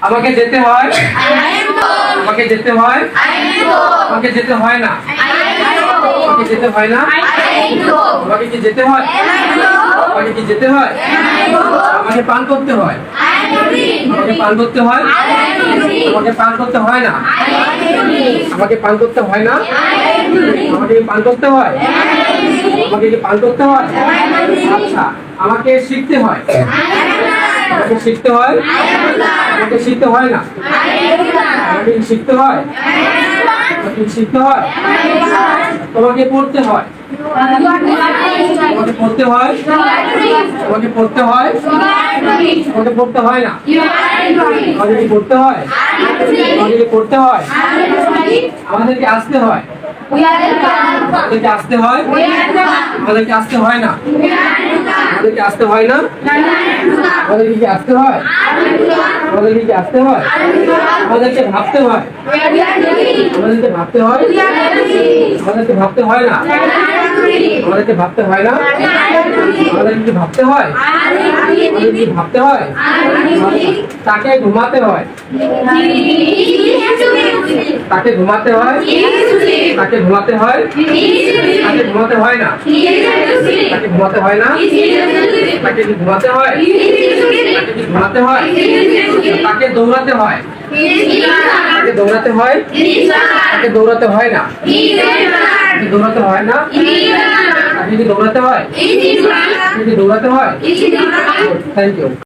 আমাকে যেতে হয় আমাকে যেতে হয় আমাকে যেতে হয় না আমাকে যেতে হয় না আমাকে কি যেতে হয় আমাকে কি যেতে হয় আমাকে পান করতে হয় আমাকে পান করতে হয় আমাকে পান করতে হয় না আমাকে পান করতে হয় না আমাকে কি পান করতে হয় আমাকে কি পান করতে হয় আচ্ছা আমাকে শিখতে হয় আমাকে শিখতে হয়? আমাকে শিখতে হয় না? শিখতে হয়? শিখতে হয়? তোমাকে পড়তে হয়? তোমাকে পড়তে হয়? তোমাকে পড়তে হয়? তোমাকে পড়তে হয় না? আমাকে পড়তে হয়? আমাকে পড়তে হয়? আমাদেরকে আসতে হয়? আমাদেরকে আসতে হয়? আমাদেরকে আসতে হয় না? আমাদেরকে আসতে হয় না? আমাদেরকে কি আসতে হয়? আমাদেরকে কি আসতে হয়? আমাদেরকে ভাবতে হয়? আমাদেরকে ভাবতে হয়? আমাদেরকে ভাবতে হয় না? আমাদেরকে ভাবতে হয় না? আমাদেরকে কি ভাবতে হয়? আমাদেরকে কি ভাবতে হয়? তাকে ঘুমাতে হয়? তাকে ঘুমাতে হয়? তাকে ঘুমাতে হয়? তাকে ঘুমাতে হয় না? তাকে ঘুমাতে হয় না তাকে কি ঘুমাতে হয় তাকে কি ঘুমাতে হয় তাকে দৌড়াতে হয় তাকে দৌড়াতে হয় তাকে দৌড়াতে হয় না তাকে দৌড়াতে হয় না তাকে কি দৌড়াতে হয় তাকে কি দৌড়াতে হয় থ্যাংক ইউ